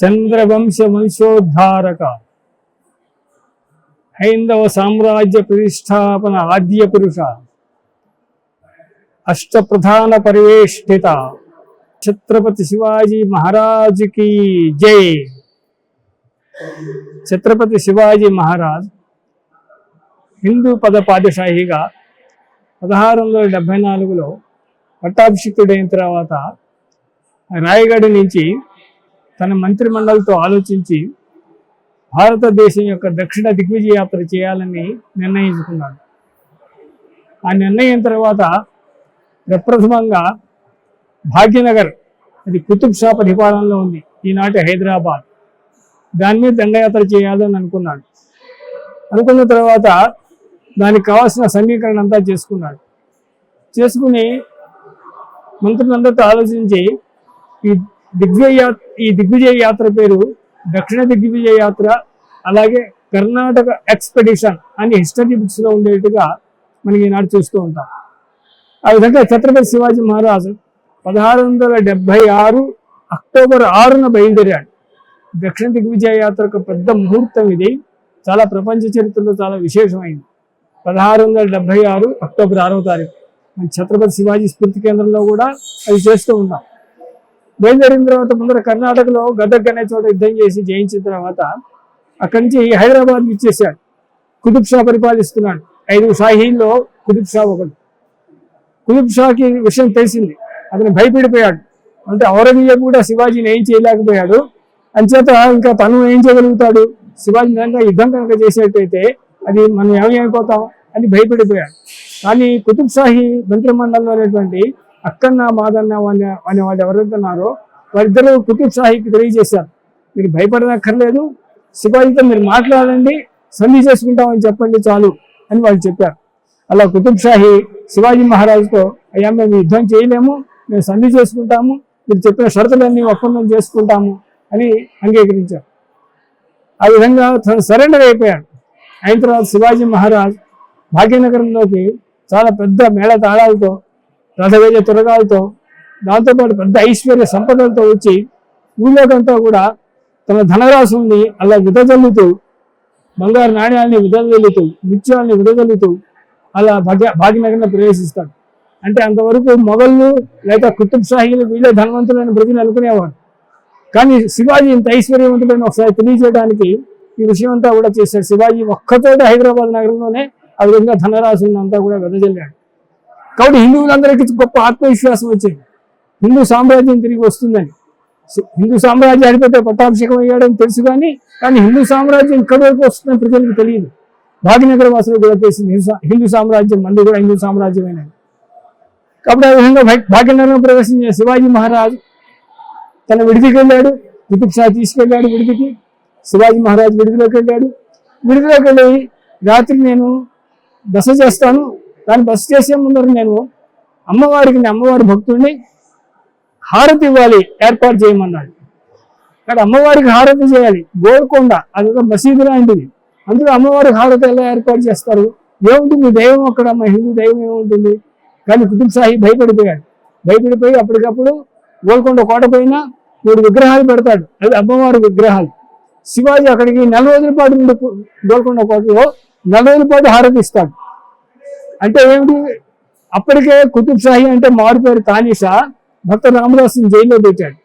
చంద్రవంశ వంశోద్ధారక హైందవ సామ్రాజ్య ప్రతిష్టాపన ఆద్య పురుష. అష్టప్రధాన పరివేష్టిత. ఛత్రపతి శివాజీ మహారాజుకి జై. ఛత్రపతి శివాజీ మహారాజ్ హిందూ పద పాదశాహిగా పదహారు వందల డెబ్బై నాలుగులో పట్టాభిషిక్తుడైన తర్వాత రాయగఢ్ నుంచి తన మంత్రిమండలితో ఆలోచించి భారతదేశం యొక్క దక్షిణ దిగ్విజయ యాత్ర చేయాలని నిర్ణయించుకున్నాడు. ఆ నిర్ణయం తర్వాత ప్రప్రథమంగా భాగ్యనగర్ అది కుతుబ్ షా పరిపాలనలో ఉంది. ఈనాటి హైదరాబాద్. దాని మీద దండయాత్ర చేయాలని అనుకున్నాడు. అనుకున్న తర్వాత దానికి కావాల్సిన సమీకరణ అంతా చేసుకున్నాడు. చేసుకుని మంత్రులందరితో ఆలోచించి ఈ దిగ్విజయ ఈ దిగ్విజయ యాత్ర పేరు దక్షిణ దిగ్విజయ యాత్ర అలాగే కర్ణాటక ఎక్స్పెడిషన్ అని హిస్టరీ బుక్స్లో ఉండేట్టుగా మనకి ఈనాడు చూస్తూ ఉంటాం. ఆ విధంగా ఛత్రపతి శివాజీ మహారాజు పదహారు వందల డెబ్బై ఆరు అక్టోబర్ ఆరున బయలుదేరాడు. దక్షిణ దిగ్విజయ యాత్ర ఒక పెద్ద ముహూర్తం ఇది. చాలా ప్రపంచ చరిత్రలో చాలా విశేషమైంది. పదహారు వందల డెబ్బై ఆరు అక్టోబర్ ఆరవ తారీఖు. మన ఛత్రపతి శివాజీ స్ఫూర్తి కేంద్రంలో కూడా అది చేస్తూ ఉన్నాం. బయలుదేరిన తర్వాత ముందర కర్ణాటకలో గదగ్ అనే చోట యుద్ధం చేసి జయించిన తర్వాత అక్కడి నుంచి హైదరాబాద్ ఇచ్చేసాడు కుతుబ్ షా పరిపాలిస్తున్నాడు. ఐదు షాహీల్లో కుతుబ్ షా ఒకడు. కుతుబ్ షాకి విషయం తెలిసింది. అతను భయపడిపోయాడు. అంటే ఔరంగజేబు కూడా శివాజీని ఏం చేయలేకపోయాడు. అంచేత ఇంకా తను ఏం చేయగలుగుతాడు? శివాజీ కనుక యుద్ధం కనుక చేసేటైతే అది మనం ఏమైపోతాం అని భయపడిపోయాడు. కానీ కుతుబ్ షాహీ మంత్రిమండలిలో అనేటువంటి అక్కన్న మాదన్న అనే అనే వాళ్ళు ఎవరైతే ఉన్నారో వారిద్దరూ కుతుబ్ షాహీకి తెలియజేశారు. మీరు భయపడనక్కర్లేదు. శివాజీతో మీరు మాట్లాడండి సంధి చేసుకుంటామని చెప్పండి చాలు అని వాళ్ళు చెప్పారు. అలా కుతుబ్ షాహీ శివాజీ మహారాజుతో అయ్యా మేము యుద్ధం చేయలేము మేము సంధి చేసుకుంటాము మీరు చెప్పిన షరతులన్నీ ఒప్పందం చేసుకుంటాము అని అంగీకరించారు. ఆ విధంగా తను సరెండర్ అయిపోయాడు. అయిన తర్వాత శివాజీ మహారాజ్ భాగ్యనగరంలోకి చాలా పెద్ద మేళ తాళాలతో రథవేజ తురగాలతో దాంతోపాటు పెద్ద ఐశ్వర్య సంపదలతో వచ్చి ఊళ్ళోకంతా కూడా తన ధనరాశుల్ని అలా విదజల్లుతూ బంగారు నాణ్యాలని విదజల్లుతూ ముత్యాలని విదజల్లుతూ అలా భాగ్య భాగ్యనగరం ప్రవేశిస్తాడు. అంటే అంతవరకు మొఘళ్ళు లేక కుతుబ్ షాహీలు వీళ్ళే ధనవంతులైన ప్రజలు అనుకునేవారు. కానీ శివాజీ ఇంత ఐశ్వర్యవంతుడని ఒకసారి తెలియజేయడానికి ఈ విషయం అంతా కూడా చేశాడు. శివాజీ ఒక్కతోటి హైదరాబాద్ నగరంలోనే ఆ విధంగా ధనరాశులను అంతా కూడా వెదజల్లాడు కాబట్టి హిందువులందరికీ గొప్ప ఆత్మవిశ్వాసం వచ్చింది. హిందూ సామ్రాజ్యం తిరిగి వస్తుందని. హిందూ సామ్రాజ్యం అడిపోతే పట్టాభిషేకం అయ్యాడని తెలుసు కానీ కానీ హిందూ సామ్రాజ్యం ఇక్కడ వరకు వస్తుందని ప్రజలకు తెలియదు. భాగ్యనగర వాసులు కూడా తెలిసింది. హిందూ సామ్రాజ్యం మంది కూడా హిందూ సామ్రాజ్యమైన కాబట్టి ఆ విధంగా భాగ్యనగరం ప్రవేశించిన శివాజీ మహారాజ్ తన విడిదికి వెళ్ళాడు. కుతుబ్ షా తీసుకెళ్ళాడు విడిదికి. శివాజీ మహారాజ్ విడిదిలోకి వెళ్ళాడు. విడిదిలోకి వెళ్ళి రాత్రి నేను బస చేస్తాను. కానీ బస్ చేసే ముందర నేను అమ్మవారికి అమ్మవారి భక్తుడిని హారతి ఇవ్వాలి ఏర్పాటు చేయమన్నాడు. కానీ అమ్మవారికి హారతి చేయాలి. గోల్కొండ అది ఒక మసీదు లాంటిది. అందులో అమ్మవారికి హారతి ఎలా ఏర్పాటు చేస్తారు? ఏముంటుంది దైవం అక్కడ మా హిందూ దైవం ఏముంటుంది? కానీ కుతుబ్ షాహీ భయపడిపోయాడు. భయపడిపోయి అప్పటికప్పుడు గోల్కొండ కోట పైన మూడు విగ్రహాలు పెడతాడు. అది అమ్మవారి విగ్రహాలు. శివాజీ అక్కడికి నెల రోజుల పాటు గోల్కొండ కోటలో నెల రోజుల పాటు హారతి ఇస్తాడు. అంటే ఏమిటి? అప్పటికే కుతుబ్ షాహీ అంటే మారిపోయారు తానిషా భక్త రామదాసుని జైల్లో పెట్టాడు.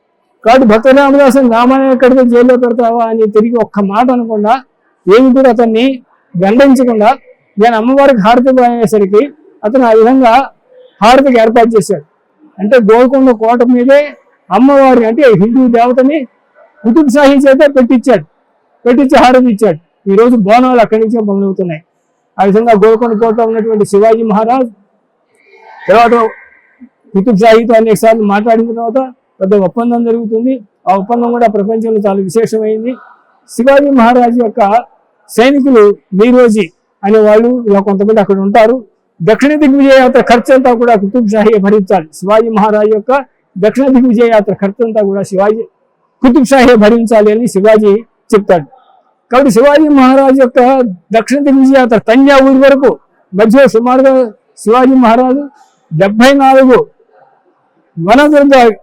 కాబట్టి భక్త రామదాసుని రామాయణ ఎక్కడికి జైల్లో పెడతావా అని తిరిగి ఒక్క మాట అనకుండా ఏమి కూడా అతన్ని గండించకుండా నేను అమ్మవారికి హారతి పోయేసరికి అతను ఆ విధంగా హారతికి ఏర్పాటు చేశాడు. అంటే గోల్కొండ కోట మీదే అమ్మవారి అంటే హిందూ దేవతని కుతుబ్ షాహీ చేత పెట్టించాడు. పెట్టించి హారతి ఇచ్చాడు. ఈరోజు బోనాలు అక్కడి నుంచే మొదలవుతున్నాయి. ఆ విధంగా గోల్కొండ కోట ఉన్నటువంటి శివాజీ మహారాజ్ తర్వాత కుతుబ్ షాహీతో అనేక సార్లు మాట్లాడిన తర్వాత పెద్ద ఒప్పందం జరుగుతుంది. ఆ ఒప్పందం కూడా ప్రపంచంలో చాలా విశేషమైంది. శివాజీ మహారాజ్ యొక్క సైనికులు మీరోజీ అనే వాళ్ళు ఇలా కొంతమంది అక్కడ ఉంటారు. దక్షిణ దిగ్విజయ యాత్ర ఖర్చు అంతా కూడా కుతుబ్ షాహీ భరించాలి. శివాజీ మహారాజ్ యొక్క దక్షిణ దిగ్విజయ యాత్ర ఖర్చు అంతా కూడా శివాజీ కుతుబ్ షాహీ భరించాలి అని శివాజీ చెప్తాడు. కాబట్టి శివాజీ మహారాజు యొక్క దక్షిణ దిగ్విజయ తంజావూరు వరకు మధ్య సుమారుగా శివాజీ మహారాజు డెబ్బై నాలుగు వన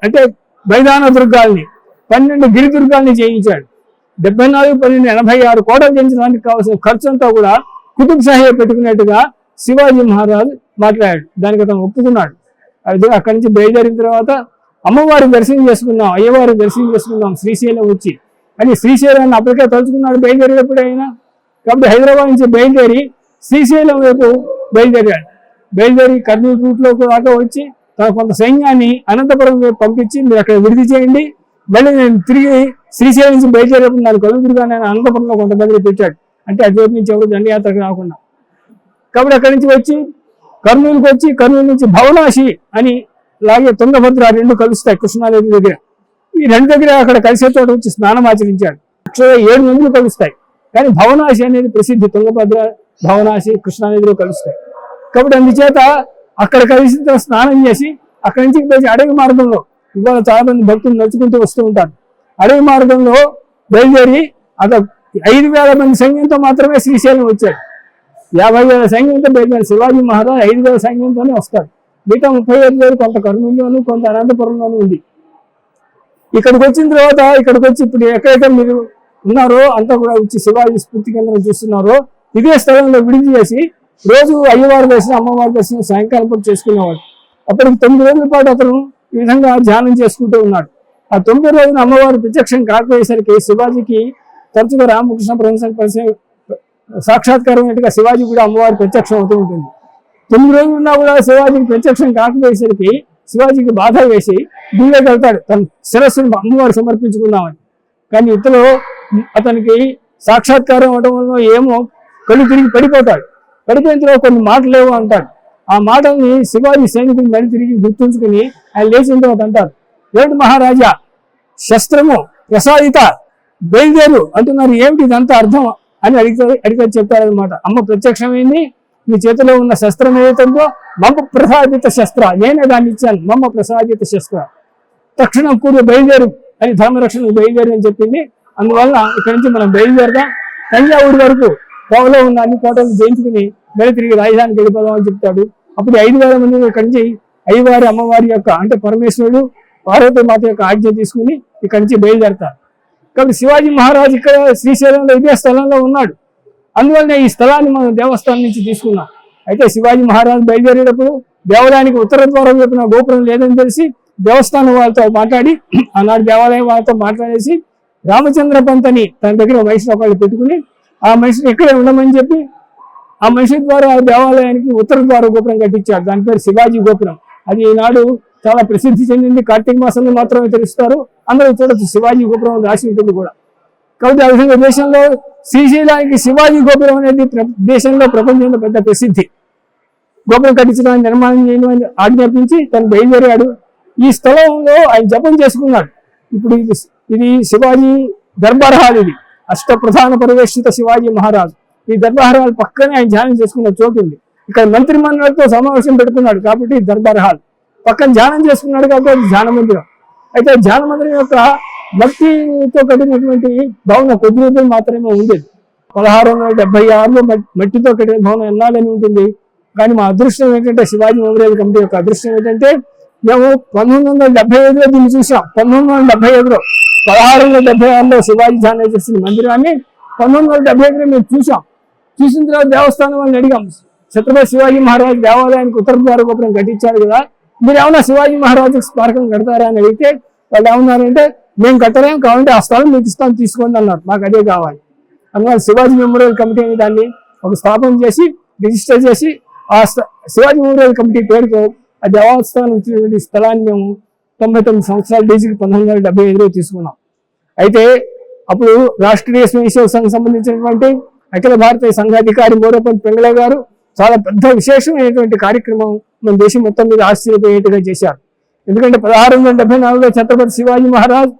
అంటే మైదాన దుర్గాల్ని పన్నెండు గిరిదుర్గాల్ని చేయించాడు. డెబ్బై నాలుగు పన్నెండు ఎనభై ఆరు కోటలు చేయించడానికి కావాల్సిన ఖర్చు అంతా కూడా కుతుబ్ సాహెబ్ పెట్టుకున్నట్టుగా శివాజీ మహారాజు మాట్లాడాడు. దానికి అతను ఒప్పుకున్నాడు. అది అక్కడి నుంచి బయలుదేరిన తర్వాత అమ్మవారి దర్శనం చేసుకున్నాం అయ్యవారి దర్శనం చేసుకున్నాం శ్రీశైలం వచ్చి అని శ్రీశైలాన్ని అప్పటికే తలుచుకున్నాడు బయలుదేరేటప్పుడు ఆయన. కాబట్టి హైదరాబాద్ నుంచి బయలుదేరి శ్రీశైలం వైపు బయలుదేరాడు. బయలుదేరి కర్నూలు రూట్లో దాకా వచ్చి తన కొంత సైన్యాన్ని అనంతపురం వైపు పంపించి మీరు అక్కడ విడిది చేయండి. మళ్ళీ నేను తిరిగి శ్రీశైలం నుంచి బయలుదేరేటప్పుడు నాకు కలుగుతుగా నేను అనంతపురంలో కొంతమంది పెట్టాడు అంటే అటువైపు నుంచి ఎవరు దండయాత్రకు రాకుండా. కాబట్టి అక్కడి నుంచి వచ్చి కర్నూలుకి వచ్చి కర్నూలు నుంచి భవనాశి అని అలాగే తుంగభద్ర రెండు కలుస్తాయి కృష్ణానది దగ్గర. ఈ రెండు దగ్గర అక్కడ కలిసే చోట వచ్చి స్నానం ఆచరించాడు. యాక్చువల్గా ఏడు నదులు కలుస్తాయి. కానీ భవనాశి అనేది ప్రసిద్ధి. తుంగభద్ర భవనాశి కృష్ణానదిలో కలుస్తాయి. కాబట్టి అందుచేత అక్కడ కలిసి తర్వాత స్నానం చేసి అక్కడి నుంచి పోయి అడవి మార్గంలో ఇవాళ చాలా మంది భక్తులు నడుచుకుంటూ వస్తూ ఉంటారు. అడవి మార్గంలో బయలుదేరి అక్కడ ఐదు వేల మంది సైన్యంతో మాత్రమే శ్రీశైలం వచ్చాడు. యాభై వేల సైన్యంతో బయలుదేరి శివాజీ మహారాజ్ ఐదు వేల సైన్యంతోనే వస్తాడు మిగతా ముప్పై ఐదు వేలు కొంత కర్నూలులోను కొంత అనంతపురంలోనూ ఉంది. ఇక్కడికి వచ్చిన తర్వాత ఇక్కడికి వచ్చి ఇప్పుడు ఎక్కడైతే మీరు ఉన్నారో అంతా కూడా వచ్చి శివాజీ స్ఫూర్తి కేంద్రం చూస్తున్నారో ఇదే స్థలంలో విడిది చేసి రోజు అయ్యవారి దర్శనం అమ్మవారి దర్శనం సాయంకాలం పూట చేసుకునేవాడు. అప్పటికి తొమ్మిది రోజుల పాటు అతను ఈ విధంగా ధ్యానం చేసుకుంటూ ఉన్నాడు. ఆ తొమ్మిది రోజున అమ్మవారు ప్రత్యక్షం కాకపోయేసరికి శివాజీకి తరచుగా రామకృష్ణ పరమహంస పరిచయం సాక్షాత్కారమైనట్టుగా శివాజీ కూడా అమ్మవారి ప్రత్యక్షం అవుతూ ఉంటుంది. తొమ్మిది రోజులు ఉన్నా కూడా శివాజీకి ప్రత్యక్షం కాకపోయేసరికి శివాజీకి బాధ వేసి దివ్యకి వెళ్తాడు. తన శిరస్సును అమ్మవారు సమర్పించుకుందామని. కానీ ఇంతలో అతనికి సాక్షాత్కారం అవడం వల్ల ఏమో కళ్ళు తిరిగి పడిపోతాడు. పడిపోయిన కొన్ని మాటలు ఏవో అంటాడు. ఆ మాటల్ని శివాజీ సైనికులు మళ్ళీ తిరిగి గుర్తుంచుకుని ఆయన లేచిన తర్వాత అంటారు. ఏమిటి మహారాజా? శస్త్రము ప్రసాదిత బయలుదేరు అంటున్నారు. ఏమిటి ఇదంతా అర్థం? అని అడిగితే అడిగితే చెప్తారనమాట అమ్మ ప్రత్యక్షమైంది? మీ చేతిలో ఉన్న శస్త్రం ఏదైతుందో మమ్మ ప్రసాదిత శస్త్ర. నేనే దాన్ని ఇచ్చాను. మమ్మ ప్రసాదిత శస్త్ర. తక్షణం కూడి బయలుదేరు. అని ధర్మరక్షణ బయలుదేరు అని చెప్పింది. అందువల్ల ఇక్కడి నుంచి మనం బయలుదేరదాం. తంజావూరు వరకు కోవలో ఉన్న అన్ని కోటలు జయించుకుని మళ్ళీ తిరిగి రాజధానికి వెళ్ళిపోదాం అని చెప్తాడు. అప్పుడు ఐదు వేల మంది ఇక్కడి నుంచి అయ్యవారి అమ్మవారి యొక్క అంటే పరమేశ్వరుడు పార్వతి మాత యొక్క ఆజ్ఞ తీసుకుని ఇక్కడి నుంచి బయలుదేరతారు. కాబట్టి శివాజీ మహారాజు ఇక్కడ శ్రీశైలంలో ఇదే స్థలంలో ఉన్నాడు. అందువల్లనే ఈ స్థలాన్ని మనం దేవస్థానం నుంచి తీసుకున్నాం. అయితే శివాజీ మహారాజు బయలుదేరేటప్పుడు దేవాలయానికి ఉత్తర ద్వారం చెప్పిన గోపురం లేదని తెలిసి దేవస్థానం వాళ్ళతో మాట్లాడి ఆనాడు దేవాలయం వాళ్ళతో మాట్లాడేసి రామచంద్ర పంతని తన దగ్గర మనిషిని ఒకళ్ళు పెట్టుకుని ఆ మనిషిని ఇక్కడే ఉండమని చెప్పి ఆ మనిషి ద్వారా ఆ దేవాలయానికి ఉత్తర ద్వార గోపురం కట్టించాడు దాని పేరు శివాజీ గోపురం. అది ఈనాడు చాలా ప్రసిద్ధి చెందింది. కార్తీక మాసంలో మాత్రమే తెలుస్తారు. అందరూ చూడొచ్చు శివాజీ గోపురం రాసి ఉంటుంది కూడా. కాబట్టి ఆ విధంగా దేశంలో శ్రీశైలానికి శివాజీ గోపురం అనేది దేశంలో ప్రపంచంలో పెద్ద ప్రసిద్ధి. గోపురం కట్టించడానికి నిర్మాణం చేయడం అని ఆజ్ఞాపించి తను బయలుదేరాడు. ఈ స్థలంలో ఆయన జపం చేసుకున్నాడు. ఇప్పుడు ఇది ఇది శివాజీ దర్బార్ హాల్ ఇది అష్ట ప్రధాన పరివేషిత శివాజీ మహారాజు. ఈ దర్బార్ హాల్ పక్కనే ఆయన ధ్యానం చేసుకున్న చోటు ఉంది. ఇక్కడ మంత్రి మండలితో సమావేశం పెట్టుకున్నాడు కాబట్టి దర్బార్ హాల్ పక్కన ధ్యానం చేసుకున్నాడు కాబట్టి ధ్యాన మందిరం. అయితే ధ్యాన మందిరం యొక్క మట్టితో కట్టినటువంటి భవనం కొద్ది రోజులు మాత్రమే ఉండేది. పదహారు వందల డెబ్బై ఆరులో మట్టితో కట్టిన భవనం ఎన్నాలని ఉంటుంది? కానీ మా అదృష్టం ఏంటంటే శివాజీ మెమోరియల్ కమిటీ యొక్క అదృష్టం ఏంటంటే మేము పంతొమ్మిది వందల డెబ్బై ఐదులో దీన్ని చూసాం. పంతొమ్మిది వందల డెబ్బై ఐదులో పదహారు వందల డెబ్బై ఆరులో శివాజీ ధ్యానం చేసిన మందిరాన్ని పంతొమ్మిది వందల డెబ్బై ఐదులో మేము చూసాం. చూసిన తర్వాత దేవస్థానం వాళ్ళని అడిగాం. ఛత్రపతి శివాజీ మహారాజ్ దేవాలయానికి ఉత్తర ద్వార గోపురం కట్టించారు కదా మీరు ఏమన్నా శివాజీ మహారాజు స్మారకం కడతారా అని అడిగితే వాళ్ళు ఏమన్నారంటే మేము కట్టలేం కావాలంటే ఆ స్థలం మీకు ఇస్తాం తీసుకోండి అన్నారు. మాకు అదే కావాలి. అందువల్ల శివాజీ మెమోరియల్ కమిటీ అనే దాన్ని ఒక స్థాపన చేసి రిజిస్టర్ చేసి ఆ శివాజీ మెమోరియల్ కమిటీ పేరుతో ఆ దేవాస్థానం ఇచ్చినటువంటి స్థలాన్ని మేము తొంభై తొమ్మిది సంవత్సరాల డీజీకి పంతొమ్మిది వందల డెబ్బై ఐదులో తీసుకున్నాం. అయితే అప్పుడు రాష్ట్రీయ స్వయం సంఘం సంబంధించినటువంటి అఖిల భారతీయ సంఘాధికారి మోరపల్లి పెంగళ గారు చాలా పెద్ద విశేషమైనటువంటి కార్యక్రమం మన దేశం మొత్తం మీద ఆశ్చర్యపోయేట్టుగా చేశారు. ఎందుకంటే పదహారు వందల డెబ్బై నాలుగులో ఛత్రపతి శివాజీ మహారాజ్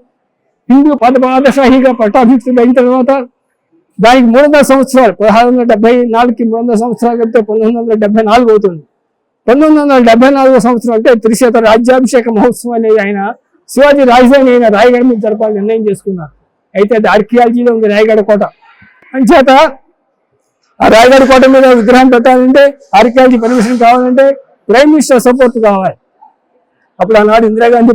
హిందూ పదపాదశాహిగా పట్టాభిషిక్తుడు అయిన తర్వాత దానికి మూడు వందల సంవత్సరాలు పదహారు వందల డెబ్బై నాలుగుకి మూడు వందల సంవత్సరాలు కలిపితే పంతొమ్మిది వందల డెబ్బై నాలుగు అవుతుంది. పంతొమ్మిది వందల డెబ్బై నాలుగో సంవత్సరం అంటే త్రిశత రాజ్యాభిషేక మహోత్సవం అనేది ఆయన శివాజీ రాజధాని అయిన రాయగడ మీద జరపాలని నిర్ణయం చేసుకున్నారు. అయితే అది ఆర్కియాలజీలో ఉంది రాయగడ కోట. అంచేత ఆ రాయగడ కోట మీద విగ్రహం పెట్టాలంటే ఆర్కియాలజీ పర్మిషన్ కావాలంటే ప్రైమ్ మినిస్టర్ సపోర్ట్ కావాలి. అప్పుడు ఆనాడు ఇందిరాగాంధీ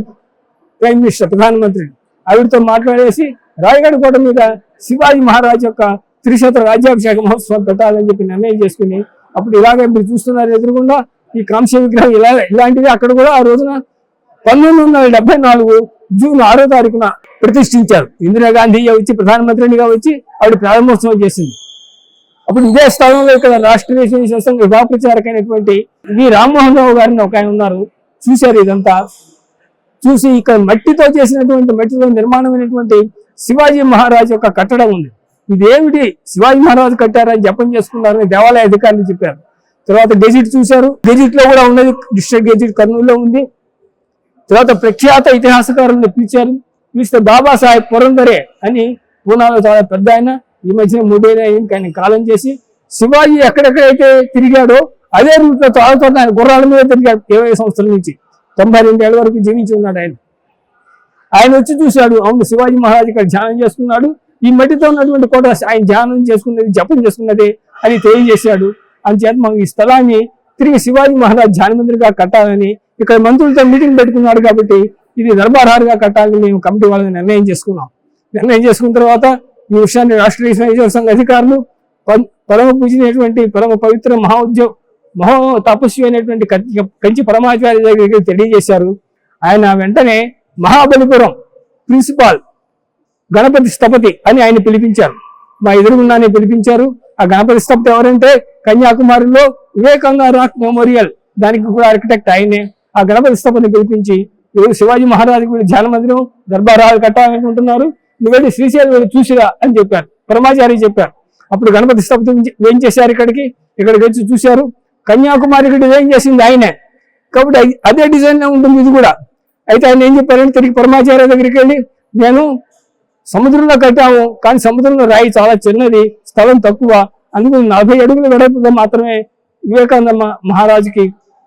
ప్రైమ్ మినిస్టర్ ప్రధానమంత్రి. ఆవిడతో మాట్లాడేసి రాయగఢ కోట మీద శివాజీ మహారాజ్ యొక్క త్రిశత రాజ్యాభిషేక మహోత్సవం పెట్టాలని చెప్పి నిర్ణయం చేసుకుని అప్పుడు ఇలాగే మీరు చూస్తున్నారు ఎదురుకుండా ఈ కాంస్య విగ్రహం ఇలా ఇలాంటిది అక్కడ కూడా ఆ రోజున పంతొమ్మిది వందల డెబ్బై నాలుగు జూన్ ఆరో తారీఖున ప్రతిష్ఠించారు. ఇందిరాగాంధీ వచ్చి ప్రధానమంత్రినిగా వచ్చి ఆవిడ ప్రారంభోత్సవం చేసింది. అప్పుడు ఇదే స్థలంలో ఇక్కడ రాష్ట్రీయ స్వయం సంఘ విభాప్రచారకైనటువంటి వి రామ్మోహన్ రావు గారిని ఒక ఆయన ఉన్నారు. చూశారు ఇదంతా. చూసి ఇక్కడ మట్టితో చేసినటువంటి మట్టితో నిర్మాణమైనటువంటి శివాజీ మహారాజ్ యొక్క కట్టడం ఉంది. ఇదేమిటి? శివాజీ మహారాజు కట్టారని జపం చేసుకున్నారని దేవాలయ అధికారులు చెప్పారు. తర్వాత గెజిట్ చూశారు. గెజిట్లో కూడా ఉన్నది డిస్ట్రిక్ట్ గెజిట్ కర్నూలులో ఉంది. తర్వాత ప్రఖ్యాత ఇతిహాసకారులను పిలిచారు. పిలిస్తే బాబాసాహెబ్ పురందరే అని పూనాలో చాలా పెద్ద ఆయన ఈ మధ్యన మూడేళ్ళు అయింది కానీ కాలం చేసి శివాజీ ఎక్కడెక్కడైతే తిరిగాడో అదే రూట్లో లో ఆయన గుర్రాల మీద తిరిగాడు ఇరవై సంవత్సరాల నుంచి. తొంభై రెండేళ్ళ వరకు జీవించి ఉన్నాడు ఆయన. ఆయన వచ్చి చూశాడు అవును శివాజీ మహారాజ్ ఇక్కడ ధ్యానం చేసుకున్నాడు ఈ మట్టితో ఉన్నటువంటి కోట ఆయన ధ్యానం చేసుకున్నది జపం చేసుకున్నది అని తెలియజేశాడు. అందుచేత మనం ఈ స్థలాన్ని తిరిగి శివాజీ మహారాజ్ ధ్యాన మందిరిగా కట్టాలని ఇక్కడ మంత్రులతో మీటింగ్ పెట్టుకున్నాడు కాబట్టి ఇది దర్బార్హారుగా కట్టాలని మేము కమిటీ వాళ్ళని నిర్ణయం చేసుకున్నాం. నిర్ణయం చేసుకున్న తర్వాత ఈ విషయాన్ని రాష్ట్రీయ సంఘ అధికారులు పరమ పూజినటువంటి పరమ పవిత్ర మహోద్యోగ మహో తపస్వి అయినటువంటి కంచి కంచి పరమాచార్య దగ్గరికి తెలియజేశారు. ఆయన వెంటనే మహాబలిపురం ప్రిన్సిపాల్ గణపతి స్థపతి అని ఆయన పిలిపించారు. మా ఎదురుగుండానే పిలిపించారు. ఆ గణపతి స్థపతి ఎవరంటే కన్యాకుమారిలో వివేకంగా రాక్ మెమోరియల్. దానికి కూడా ఆర్కిటెక్ట్ ఆయనే. ఆ గణపతి స్థపతిని పిలిపించి "ఎవరు శివాజీ మహారాజు వీళ్ళు ధ్యాన మందిరం దర్బారాలు కట్టాలనుకుంటున్నారు. నువ్వెళ్ళి శ్రీశైలం వెళ్ళి చూసిరా అని చెప్పారు. పరమాచారి చెప్పారు. అప్పుడు గణపతి స్థపతి ఏం చేశారు ఇక్కడికి? ఇక్కడికి వచ్చి చూశారు. కన్యాకుమారికి డిజైన్ చేసింది ఆయనే. కాబట్టి అదే డిజైన్ ఉంటుంది ఇది కూడా. అయితే ఆయన ఏం చెప్పారంటే తిరిగి పరమాచార్య దగ్గరికి వెళ్ళి నేను సముద్రంలో కట్టాము కానీ సముద్రంలో రాయి చాలా చిన్నది స్థలం తక్కువ అందుకు నలభై అడుగుల వెడల్పుగా మాత్రమే వివేకానంద మ- మహారాజుకి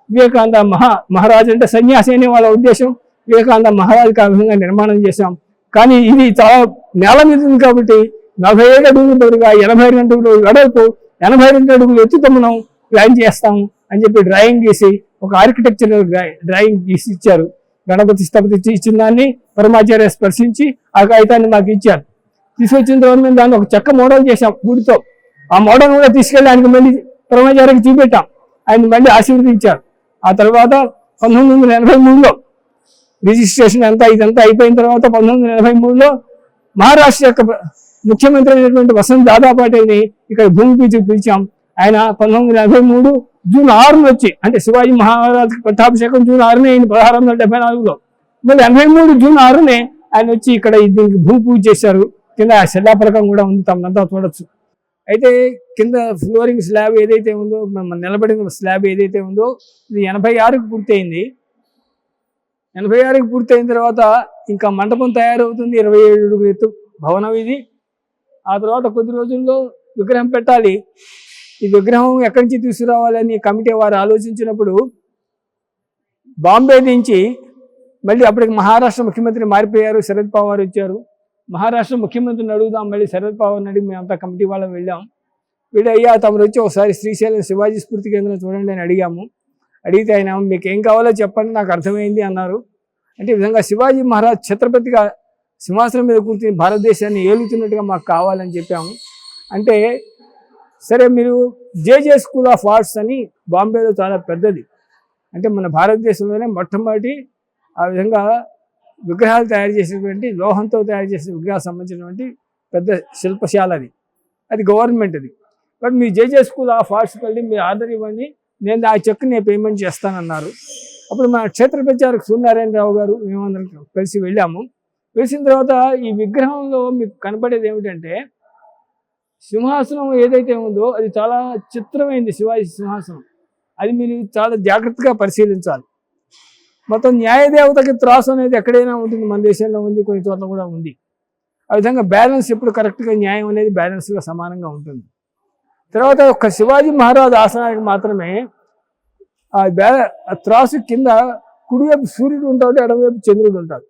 వివేకానంద మహా మహారాజు అంటే సన్యాసి అనే వాళ్ళ ఉద్దేశం వివేకానంద మహారాజుకి ఆ విధంగా నిర్మాణం చేశాం. కానీ ఇది చాలా నేల మీద ఉంది కాబట్టి నలభై ఏడు అడుగులు బదులుగా ఎనభై రెండు అడుగులు వెడల్పు ఎనభై రెండు అడుగులు ఎత్తు మనం ప్లాన్ చేస్తాం అని చెప్పి డ్రాయింగ్ గీసి ఒక ఆర్కిటెక్చరల్ డ్రాయింగ్ గీసి ఇచ్చారు. గణపతి స్థపతి ఇచ్చిన దాన్ని పరమాచార్య స్పర్శించి ఆ కాగితాన్ని మాకు ఇచ్చారు. తీసుకొచ్చిన తర్వాత మేము దాన్ని ఒక చెక్క మోడల్ చేశాం గుడితో. ఆ మోడల్ కూడా తీసుకెళ్ళి ఆయనకి మళ్ళీ పరమాచార్యకి చూపెట్టాం. ఆయన మళ్ళీ ఆశీర్వదించారు. ఆ తర్వాత పంతొమ్మిది వందల ఎనభై మూడులో రిజిస్ట్రేషన్ అంతా ఇదంతా అయిపోయిన తర్వాత పంతొమ్మిది వందల ఎనభై మూడులో మహారాష్ట్ర యొక్క ముఖ్యమంత్రి అయినటువంటి వసంత్ దాదా ఇక్కడ భూమి పిలిచి పిలిచాం. ఆయన పంతొమ్మిది వందల ఎనభై మూడు జూన్ ఆరున వచ్చి అంటే శివాజీ మహారాజ్ పట్టాభిషేకం జూన్ ఆరునే అయింది పదహారు వందల డెబ్బై నాలుగులో. మళ్ళీ ఎనభై మూడు జూన్ ఆరునే ఆయన వచ్చి ఇక్కడ దీనికి భూమి పూజ చేశారు. కింద ఆ శిలాఫలకం కూడా ఉంది తమనంతా చూడొచ్చు. అయితే కింద ఫ్లోరింగ్ స్లాబ్ ఏదైతే ఉందో నిలబడిన స్లాబ్ ఏదైతే ఉందో ఇది ఎనభై ఆరుకి పూర్తయింది. ఎనభై ఆరుకి పూర్తయిన తర్వాత ఇంకా మండపం తయారవుతుంది ఇరవై ఏడు ఎత్తు భవనం ఇది. ఆ తర్వాత కొద్ది రోజుల్లో విగ్రహం పెట్టాలి. ఈ విగ్రహం ఎక్కడి నుంచి తీసుకురావాలని కమిటీ వారు ఆలోచించినప్పుడు బాంబే నుంచి మళ్ళీ అప్పటికి మహారాష్ట్ర ముఖ్యమంత్రి మారిపోయారు శరద్ పవార్ వచ్చారు. మహారాష్ట్ర ముఖ్యమంత్రిని అడుగుదాం మళ్ళీ శరద్ పవార్ని అడిగి మేమంతా కమిటీ వాళ్ళం వెళ్ళాం. వీడు అయ్యా తమరు వచ్చి ఒకసారి శ్రీశైలం శివాజీ స్ఫూర్తి కేంద్రం చూడండి అని అడిగాము. అడిగితే ఆయన మీకు ఏం కావాలో చెప్పండి నాకు అర్థమైంది అన్నారు. అంటే ఈ విధంగా శివాజీ మహారాజ్ ఛత్రపతిగా సింహాసనం మీద కూర్చుని భారతదేశాన్ని ఏలుతున్నట్టుగా మాకు కావాలని చెప్పాము. అంటే సరే మీరు జేజే స్కూల్ ఆఫ్ ఆర్ట్స్ అని బాంబేలో చాలా పెద్దది. అంటే మన భారతదేశంలోనే మొట్టమొదటి ఆ విధంగా విగ్రహాలు తయారు చేసేటువంటి లోహంతో తయారు చేసిన విగ్రహాలు సంబంధించినటువంటి పెద్ద శిల్పశాల అది. అది గవర్నమెంట్ అది. బట్ మీ జేజే స్కూల్ ఆఫ్ ఆర్ట్స్కి వెళ్ళి మీరు ఆర్డర్ ఇవ్వండి. నేను ఆ చెక్ నేను పేమెంట్ చేస్తానన్నారు. అప్పుడు మన క్షేత్ర ప్రచారక సూర్యనారాయణరావు గారు మేమందరం కలిసి వెళ్ళాము. వేసిన తర్వాత ఈ విగ్రహంలో మీకు కనపడేది ఏమిటంటే సింహాసనం ఏదైతే ఉందో అది చాలా చిత్రమైంది శివాజీ సింహాసనం. అది మీరు చాలా జాగ్రత్తగా పరిశీలించాలి. మొత్తం న్యాయదేవతకి త్రాసు అనేది ఎక్కడైనా ఉంటుంది మన దేశంలో ఉంది కొన్ని చోట్ల కూడా ఉంది. ఆ విధంగా బ్యాలెన్స్ ఎప్పుడు కరెక్ట్గా న్యాయం అనేది బ్యాలెన్స్గా సమానంగా ఉంటుంది. తర్వాత ఒక శివాజీ మహారాజు ఆసనానికి మాత్రమే ఆ బ్యా ఆ త్రాసు కింద కుడివైపు సూర్యుడు ఉంటాడు ఎడమవైపు చంద్రుడు ఉంటాడు.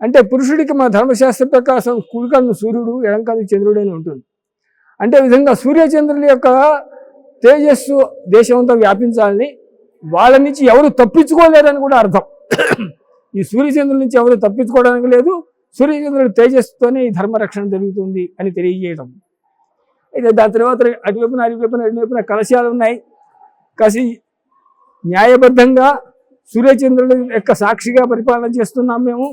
అంటే పురుషుడికి మన ధర్మశాస్త్ర ప్రకారం కుడికన్ను సూర్యుడు ఎడంకన్ను చంద్రుడు అని ఉంటుంది. అంటే విధంగా సూర్యచంద్రుల యొక్క తేజస్సు దేశమంతా వ్యాపించాలని వాళ్ళ నుంచి ఎవరు తప్పించుకోలేరని కూడా అర్థం. ఈ సూర్యచంద్రుల నుంచి ఎవరు తప్పించుకోవడానికి లేదు సూర్యచంద్రుడు తేజస్సుతోనే ఈ ధర్మరక్షణ జరుగుతుంది అని తెలియజేయడం అయితే దాని తర్వాత అటువైపున అటువైపున అటువైపున కలశాలు ఉన్నాయి. కసి న్యాయబద్ధంగా సూర్యచంద్రుడి యొక్క సాక్షిగా పరిపాలన చేస్తున్నాం మేము.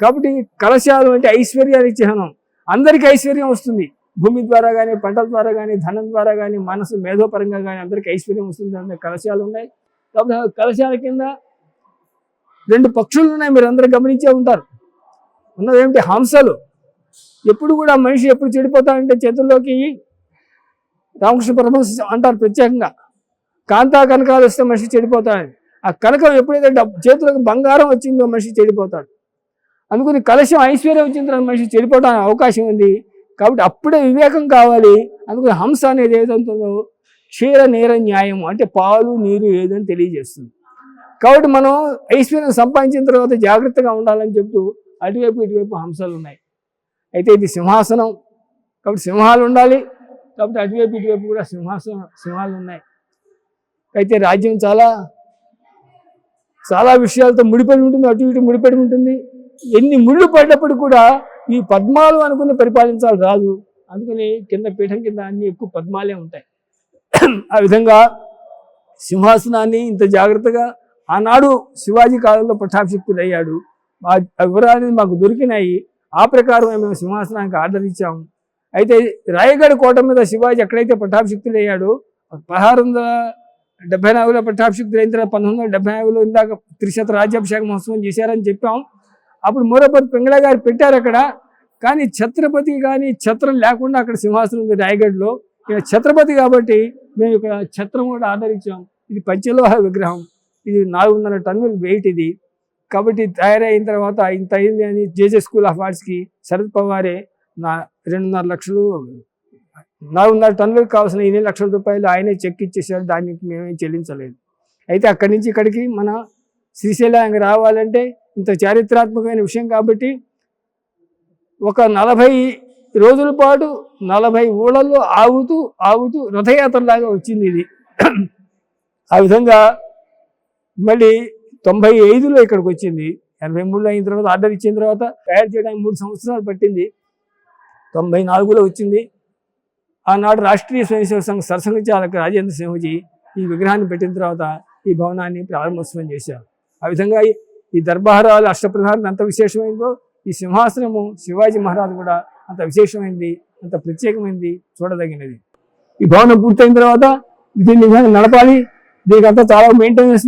కాబట్టి కలశాలు అంటే ఐశ్వర్యానికి చిహ్నం. అందరికీ ఐశ్వర్యం వస్తుంది. భూమి ద్వారా కానీ పంటల ద్వారా కానీ ధనం ద్వారా కానీ మనసు మేధోపరంగా కానీ అందరికీ ఐశ్వర్యం వస్తుంది. కలశాలు ఉన్నాయి. కాబట్టి కలశాల కింద రెండు పక్షులు ఉన్నాయి. మీరు అందరూ గమనించే ఉంటారు. ఉన్నదేమిటి హంసలు. ఎప్పుడు కూడా మనిషి ఎప్పుడు చెడిపోతాడంటే చేతుల్లోకి రామకృష్ణ పరమహంస అంటారు ప్రత్యేకంగా. కాంతా కనకాలు వస్తే మనిషి చెడిపోతాడని ఆ కనకం ఎప్పుడైతే డబ్బు చేతులకు బంగారం వచ్చిందో మనిషి చెడిపోతాడు. అందుకని కలశం ఐశ్వర్యం వచ్చిన తర్వాత మనిషి చెడిపోవడానికి అవకాశం ఉంది. కాబట్టి అప్పుడే వివేకం కావాలి. అందుకని హంస అనేది ఏదంటుందో క్షీర నీర న్యాయం అంటే పాలు నీరు ఏదని తెలియజేస్తుంది. కాబట్టి మనం ఐశ్వర్యం సంపాదించిన తర్వాత జాగ్రత్తగా ఉండాలని చెప్తూ అటువైపు ఇటువైపు హంసలు ఉన్నాయి. అయితే ఇది సింహాసనం. కాబట్టి సింహాలు ఉండాలి. కాబట్టి అటువైపు ఇటువైపు కూడా సింహాసనం సింహాలు ఉన్నాయి. అయితే రాజ్యం చాలా చాలా విషయాలతో ముడిపడి ఉంటుంది. అటు ఇటు ముడిపడి ఉంటుంది. ఎన్ని ముళ్ళు పడ్డప్పుడు కూడా ఈ పద్మాలు అనుకుని పరిపాలించాలి రాదు అందుకని కింద పీఠం కింద అన్ని ఎక్కువ పద్మాలే ఉంటాయి. ఆ విధంగా సింహాసనాన్ని ఇంత జాగ్రత్తగా ఆనాడు శివాజీ కాలంలో పట్టాభిషిక్తులు అయ్యాడు ఆ వివరాలు మాకు దొరికినాయి. ఆ ప్రకారం మేము సింహాసనానికి ఆర్డర్ ఇచ్చాము. అయితే రాయగఢ్ కోట మీద శివాజీ ఎక్కడైతే పట్టాభిషిక్తులు అయ్యాడో పదహారు వందల డెబ్బై నాలుగులో పట్టాభిషిక్తులు అయిన తర్వాత పంతొమ్మిది వందల డెబ్బై నాలుగులో ఇందాక త్రిశత రాజ్యాభిషేక మహోత్సవం చేశారని చెప్పాం. అప్పుడు మూరపతి పింగళ గారు పెట్టారు అక్కడ. కానీ ఛత్రపతి కానీ ఛత్రం లేకుండా అక్కడ సింహాసనం ఉంది రాయగఢ్లో. ఇక ఛత్రపతి కాబట్టి మేము ఇక్కడ ఛత్రం కూడా ఆదరించాం. ఇది పంచలోహ విగ్రహం. ఇది నాలుగున్నర టన్నుల వెయిట్ ఇది. కాబట్టి తయారైన తర్వాత ఇంత అయింది అని జేజే స్కూల్ ఆఫ్ ఆర్ట్స్కి శరద్ పవారే నా రెండున్నర లక్షలు నాలుగున్నర టన్నులకు కావాల్సిన ఎన్ని లక్షల రూపాయలు ఆయనే చెక్ ఇచ్చేసారు దానికి మేమేం చెల్లించలేదు. అయితే అక్కడి నుంచి ఇక్కడికి మన శ్రీశైలానికి రావాలంటే ఇంత చారిత్రాత్మకమైన విషయం కాబట్టి ఒక నలభై రోజుల పాటు నలభై ఊళ్ళల్లో ఆగుతూ ఆగుతూ రథయాత్రలాగా వచ్చింది ఇది. ఆ విధంగా మళ్ళీ తొంభై ఐదులో ఇక్కడికి వచ్చింది. ఎనభై మూడులో అయిన తర్వాత ఆర్డర్ ఇచ్చిన తర్వాత తయారు చేయడానికి మూడు సంవత్సరాలు పట్టింది. తొంభై నాలుగులో వచ్చింది. ఆనాడు రాష్ట్రీయ స్వయంసేవ సంఘ సరసంఘచాలక రాజేంద్ర సింహజీ ఈ విగ్రహాన్ని పెట్టిన తర్వాత ఈ భవనాన్ని ప్రారంభోత్సవం చేశారు. ఆ విధంగా ఈ- ఈ దర్బారాలు అష్టప్రధానం ఎంత విశేషమైందో ఈ సింహాసనము శివాజీ మహారాజు కూడా అంత విశేషమైంది అంత ప్రత్యేకమైంది చూడదగినది. ఈ భవనం పూర్తయిన తర్వాత దీన్ని విధంగా నడపాలి. దీనికంతా చాలా మెయింటెనెన్స్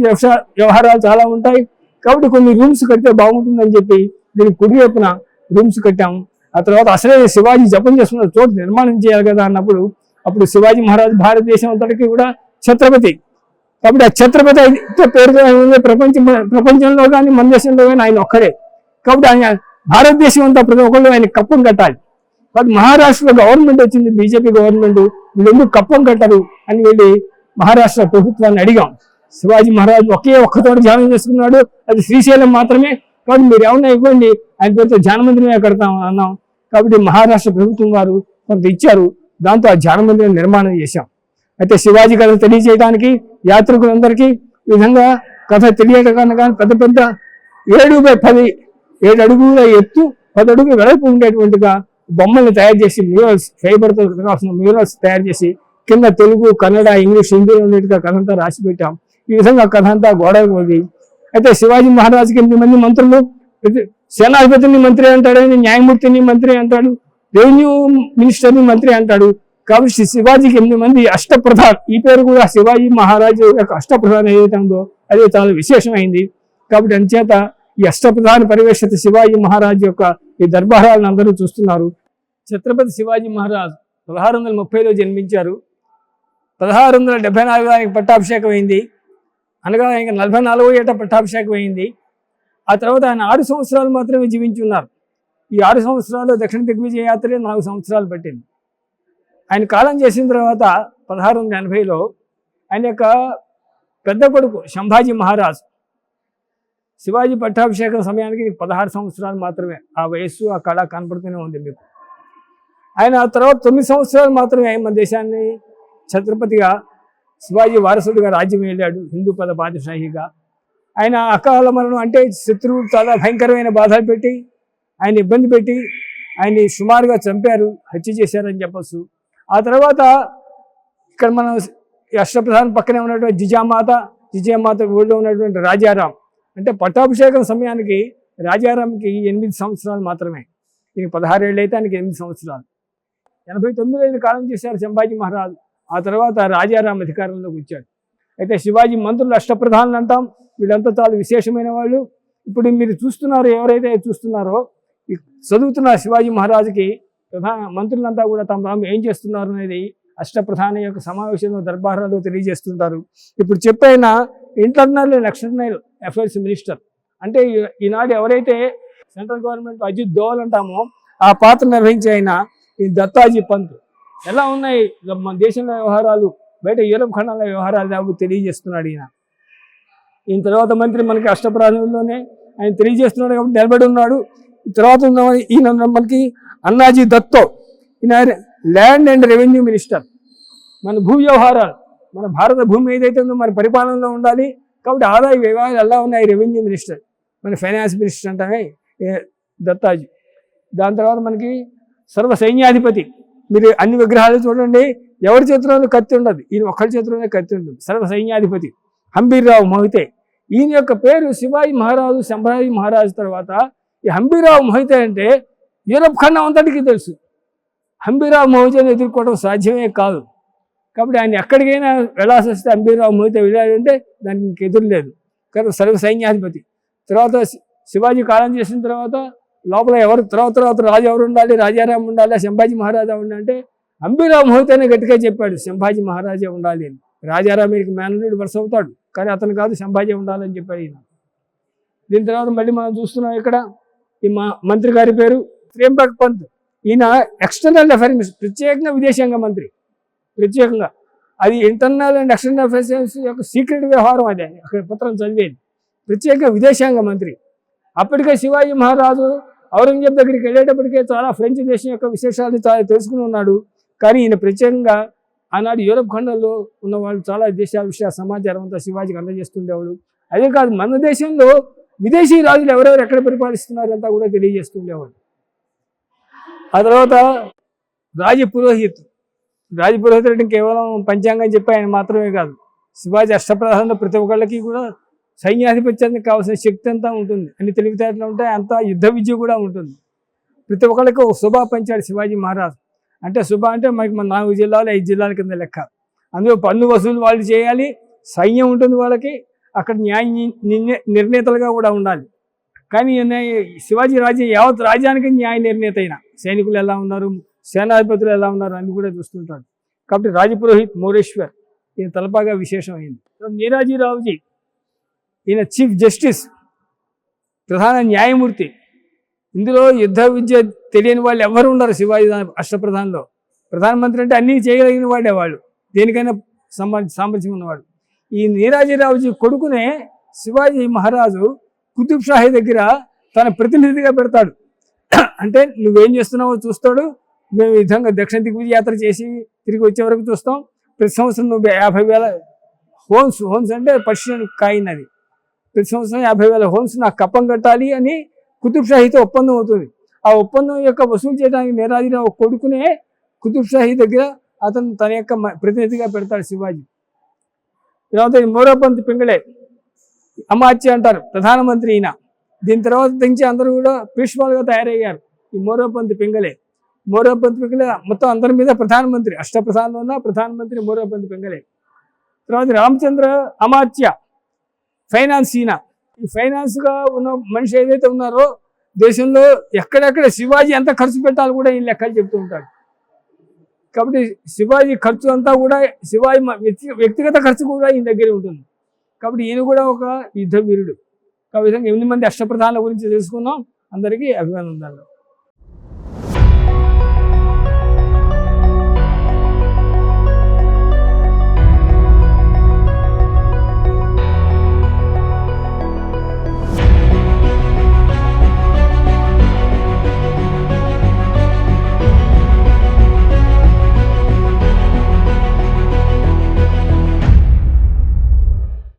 వ్యవహారాలు చాలా ఉంటాయి. కాబట్టి కొన్ని రూమ్స్ కడితే బాగుంటుందని చెప్పి దీనికి కుడి వైపున రూమ్స్ కట్టాము ఆ తర్వాత అసలే శివాజీ జపం చేసుకున్న చోటు నిర్మాణం చేయాలి కదా అన్నప్పుడు అప్పుడు శివాజీ మహారాజ్ భారతదేశం అంతటికి కూడా ఛత్రపతి. కాబట్టి ఆ ఛత్రపతి అయితే పేరుతో ఆయన ప్రపంచం ప్రపంచంలో కానీ మన దేశంలో కానీ ఆయన ఒక్కడే. కాబట్టి ఆయన భారతదేశం అంతా ప్రతి ఒక్కళ్ళు ఆయన కప్పం కట్టాలి. కాబట్టి మహారాష్ట్రలో గవర్నమెంట్ వచ్చింది బీజేపీ గవర్నమెంట్ వీళ్ళు ఎందుకు కప్పం కట్టరు అని వెళ్ళి మహారాష్ట్ర ప్రభుత్వాన్ని అడిగాం. శివాజీ మహారాజ్ ఒకే ఒక్కతోటి ధ్యానం చేసుకున్నాడు. అది శ్రీశైలం మాత్రమే. కాబట్టి మీరు ఏమన్నా ఇవ్వండి ఆయన పేరుతో ధ్యాన మందిరమే కడతాం అన్నాం. కాబట్టి మహారాష్ట్ర ప్రభుత్వం వారు కొంత ఇచ్చారు. దాంతో ఆ ధ్యాన మందిరం నిర్మాణం చేశాం. అయితే శివాజీ కథ తెలియజేయడానికి యాత్రికులందరికీ విధంగా కథ తెలియటం కానీ పెద్ద పెద్ద ఏడు బై పది ఏడు అడుగుల ఎత్తు పది అడుగుల వెడల్పు ఉండేటువంటిగా బొమ్మల్ని తయారు చేసి మ్యూరల్స్ ఫైబర్తో కావాల్సిన మ్యూరల్స్ తయారు చేసి కింద తెలుగు కన్నడ ఇంగ్లీష్ హిందీలో ఉండేట్టుగా కథ అంతా రాసి పెట్టాం. ఈ విధంగా కథ అంతా గోడకు పోయి అయితే శివాజీ మహారాజుకి ఎనిమిది మంది మంత్రులు సేనాధిపతిని మంత్రి అంటాడు న్యాయమూర్తిని మంత్రి అంటాడు రెవెన్యూ మినిస్టర్ని మంత్రి అంటాడు. కాబట్టి శివాజీకి ఎనిమిది మంది అష్టప్రధాన్. ఈ పేరు కూడా శివాజీ మహారాజు యొక్క అష్టప్రధాన్ ఏదైతే ఉందో అది చాలా విశేషమైంది. కాబట్టి అంచేత ఈ అష్టప్రధాన పరివేషిత శివాజీ మహారాజు యొక్క ఈ దర్బారాలను అందరూ చూస్తున్నారు. ఛత్రపతి శివాజీ మహారాజ్ పదహారు వందల ముప్పైలో జన్మించారు. పదహారు వందల డెబ్బై నాలుగు ఆయనకి పట్టాభిషేకం అయింది. అనగా ఇంకా నలభై నాలుగో ఏట పట్టాభిషేకం అయింది. ఆ తర్వాత ఆయన ఆరు సంవత్సరాలు మాత్రమే జీవించి ఉన్నారు. ఈ ఆరు సంవత్సరాలు దక్షిణ దిగ్విజయ యాత్రే నాలుగు సంవత్సరాలు పట్టింది. ఆయన కాలం చేసిన తర్వాత పదహారు వందల ఎనభైలో ఆయన యొక్క పెద్ద కొడుకు సంభాజీ మహారాజ్ శివాజీ పట్టాభిషేకం సమయానికి పదహారు సంవత్సరాలు మాత్రమే ఆ వయస్సు ఆ కళ కనపడుతూనే ఉంది మీకు. ఆయన ఆ తర్వాత తొమ్మిది సంవత్సరాలు మాత్రమే మన దేశాన్ని ఛత్రపతిగా శివాజీ వారసుడిగా రాజ్యం వెళ్ళాడు హిందూ పద పాదశాహిగా ఆయన అకాల మరణం అంటే శత్రువు చాలా భయంకరమైన బాధలు పెట్టి ఆయన ఇబ్బంది పెట్టి ఆయన్ని సుమారుగా చంపారు హత్య చేశారని చెప్పచ్చు. ఆ తర్వాత ఇక్కడ మనం అష్టప్రధాన్ అష్టప్రధాన పక్కనే ఉన్నటువంటి జిజామాత జిజామాత ఊళ్ళో ఉన్నటువంటి రాజారాం. అంటే పట్టాభిషేకం సమయానికి రాజారాంకి ఎనిమిది సంవత్సరాలు మాత్రమే. ఈయన పదహారేళ్ళు అయితే ఆయనకి ఎనిమిది సంవత్సరాలు. ఎనభై తొమ్మిది ఐదు కాలం చేశారు సంభాజీ మహారాజు. ఆ తర్వాత రాజారాం అధికారంలోకి వచ్చాడు. అయితే శివాజీ మంత్రులు అష్టప్రధానులు అంటాం వీళ్ళంతా చాలా విశేషమైన వాళ్ళు. ఇప్పుడు మీరు చూస్తున్నారు ఎవరైతే చూస్తున్నారో చదువుతున్న శివాజీ మహారాజుకి ప్రధాన మంత్రులంతా కూడా తమ తాము ఏం చేస్తున్నారు అనేది అష్టప్రధాన యొక్క సమావేశంలో దర్బారాలు తెలియజేస్తుంటారు. ఇప్పుడు చెప్పైన internal and external affairs minister అంటే ఈనాడు ఎవరైతే సెంట్రల్ గవర్నమెంట్ అజిత్ దోవల్ అంటామో ఆ పాత్ర నిర్వహించే ఆయన ఈ దత్తాజీ పంత్. ఎలా ఉన్నాయి? మన దేశంలో వ్యవహారాలు బయట యూరప్ ఖండంలో వ్యవహారాలు దాకు తెలియజేస్తున్నాడు ఈయన. ఈయన తర్వాత మంత్రి మనకి అష్టప్రాధంలోనే ఆయన తెలియజేస్తున్నాడు కాబట్టి నిలబడి ఉన్నాడు. తర్వాత ఉన్న ఈయన మనకి అన్నాజీ దత్తో ఈయన ల్యాండ్ అండ్ రెవెన్యూ మినిస్టర్. మన భూ వ్యవహారాలు మన భారత భూమి ఏదైతే ఉందో మన పరిపాలనలో ఉండాలి కాబట్టి ఆదాయ వ్యవహారాలు ఎలా ఉన్నాయి రెవెన్యూ మినిస్టర్? మన ఫైనాన్స్ మినిస్టర్ అంటామే దత్తాజీ. దాని తర్వాత మనకి సర్వ సైన్యాధిపతి మీరు అన్ని విగ్రహాలు చూడండి ఎవరి చేతిలోనూ కత్తి ఉండదు ఈయన ఒక్కరి చేతిలోనే కత్తి ఉంటుంది సర్వ సైన్యాధిపతి. హంబీర్రావు మోహితే ఈయన యొక్క పేరు శివాజీ మహారాజు సంభాజీ మహారాజు తర్వాత ఈ హంబీరావు మోహితే అంటే యూరప్ ఖండం అంతటికీ తెలుసు. అంబీరావు మోహితేని ఎదుర్కోవడం సాధ్యమే కాదు. కాబట్టి ఆయన ఎక్కడికైనా వెళ్ళాల్సి వస్తే అంబీరావు మోహిత వెళ్ళాడంటే దానికి ఇంక ఎదురు లేదు. కానీ సర్వ సైన్యాధిపతి. తర్వాత శి- శివాజీ కాలం చేసిన తర్వాత లోపల ఎవరు తర్వాత తర్వాత రాజు ఎవరు ఉండాలి రాజారాం ఉండాలి సంభాజీ మహారాజా ఉండాలంటే అంబీరావు మోహితనే గట్టిగా చెప్పాడు సంభాజీ మహారాజా ఉండాలి అని. రాజారాం మేనరుడు మేనల్లుడు వరుస అవుతాడు. కానీ అతను కాదు సంభాజీ ఉండాలని చెప్పాడు ఈయన. దీని తర్వాత మళ్ళీ మనం చూస్తున్నాం ఇక్కడ ఈ మా మంత్రి గారి పేరు త్రియంబక్ పంత్ ఈయన ఎక్స్టర్నల్ అఫైర్స్ ప్రత్యేకంగా విదేశాంగ మంత్రి. ప్రత్యేకంగా. అది ఇంటర్నల్ అండ్ ఎక్స్టర్నల్ అఫైర్స్ యొక్క సీక్రెట్ వ్యవహారం అదే. అక్కడ పత్రం చదివేది. ప్రత్యేకంగా విదేశాంగ మంత్రి. అప్పటికే శివాజీ మహారాజు ఔరంగజేబ్ దగ్గరికి వెళ్ళేటప్పటికే చాలా ఫ్రెంచ్ దేశం యొక్క విశేషాలను చాలా తెలుసుకుని ఉన్నాడు. కానీ ఈయన ప్రత్యేకంగా ఆనాడు యూరప్ ఖండంలో ఉన్న వాళ్ళు చాలా దేశాల విషయ సమాచారం అంతా శివాజీకి అందజేస్తుండేవాడు. అదే కాదు మన దేశంలో విదేశీ రాజులు ఎవరెవరు ఎక్కడ పరిపాలిస్తున్నారంతా కూడా తెలియజేస్తుండేవాడు. ఆ తర్వాత రాజ పురోహిత్ రాజ పురోహితుడు అంటే కేవలం పంచాంగం చెప్పి ఆయన మాత్రమే కాదు. శివాజీ అష్టప్రధానంలో ప్రతి ఒక్కళ్ళకి కూడా సైన్యాధిపత్యానికి కావాల్సిన శక్తి అంతా ఉంటుంది. అన్ని తెలివితేటలు ఉంటాయి అంత యుద్ధ విద్య కూడా ఉంటుంది. ప్రతి ఒక్కళ్ళకి ఒక శుభ పంచాడు శివాజీ మహారాజ్. అంటే శుభ అంటే మనకి మన నాలుగు జిల్లాలు ఐదు జిల్లాల కింద లెక్క. అందులో పన్ను వసూలు వాళ్ళు చేయాలి సైన్యం ఉంటుంది వాళ్ళకి అక్కడ న్యాయ నిర్ణేతలుగా కూడా ఉండాలి. కానీ శివాజీ రాజ్యం యావత్ రాజ్యానికి న్యాయ నిర్ణేత అయిన సైనికులు ఎలా ఉన్నారు? సేనాధిపతులు ఎలా ఉన్నారు? అని కూడా చూస్తుంటాడు. కాబట్టి రాజపురోహిత్ మోరేశ్వర్ ఈయన తలపాగా విశేషమైంది. నీరాజీరావుజీ ఈయన చీఫ్ జస్టిస్ ప్రధాన న్యాయమూర్తి. ఇందులో యుద్ధ విద్య తెలియని వాళ్ళు ఎవరు ఉండరు శివాజీ దా- అష్టప్రధానంలో ప్రధానమంత్రి అంటే అన్నీ చేయగలిగిన వాడే వాళ్ళు. దేనికైనా సంబంధ సామర్థ్యం ఉన్నవాడు. ఈ నీరాజీరావుజీ కొడుకునే శివాజీ మహారాజు కుతుబ్ షాహీ దగ్గర తన ప్రతినిధిగా పెడతాడు. అంటే నువ్వేం చేస్తున్నావో చూస్తాడు. మేము ఈ విధంగా దక్షిణ దిగ్విజయ యాత్ర చేసి తిరిగి వచ్చే వరకు చూస్తాం. ప్రతి సంవత్సరం నువ్వు యాభై వేల హోమ్స్ హోమ్స్ అంటే పర్షియన్ కాయిన్ అది. ప్రతి సంవత్సరం యాభై వేల హోమ్స్ నాకు కప్పం కట్టాలి అని కుతుబ్ షాహీతో ఒప్పందం అవుతుంది. ఆ ఒప్పందం యొక్క వసూలు చేయడానికి నేరాజీరావు కొడుకునే కుతుబ్ షాహీ దగ్గర అతను తన యొక్క మ- ప్రతినిధిగా పెడతాడు శివాజీ. తర్వాత ఈ మోరోపంత్ పింగళే అమాచ్య అంటారు ప్రధానమంత్రి ఈయన. దీని తర్వాత తెంచి అందరూ కూడా పీష్మాలుగా తయారయ్యారు. ఈ మోరోపంత్ పింగళే మోరోపంత్ పింగలే మొత్తం అందరి మీద ప్రధానమంత్రి అష్టప్రధానంలో ఉన్న ప్రధానమంత్రి మోరోపంత్ పింగళే తర్వాత రామచంద్ర అమాత్య ఫైనాన్స్ ఈయన. ఈ ఫైనాన్స్గా ఉన్న మనిషి ఏదైతే ఉన్నారో దేశంలో ఎక్కడెక్కడ శివాజీ ఎంత ఖర్చు పెట్టాలో కూడా ఈయన లెక్కలు చెప్తూ ఉంటాడు. కాబట్టి శివాజీ ఖర్చు అంతా కూడా శివాజీ వ్యక్తిగత ఖర్చు కూడా ఈయన దగ్గర ఉంటుంది. కాబట్టి ఈయన కూడా ఒక యుద్ధ వీరుడు. కాబట్టి విధంగా ఎనిమిది మంది అష్టప్రధానుల గురించి తెలుసుకున్నాం అందరికీ అభినందనలు.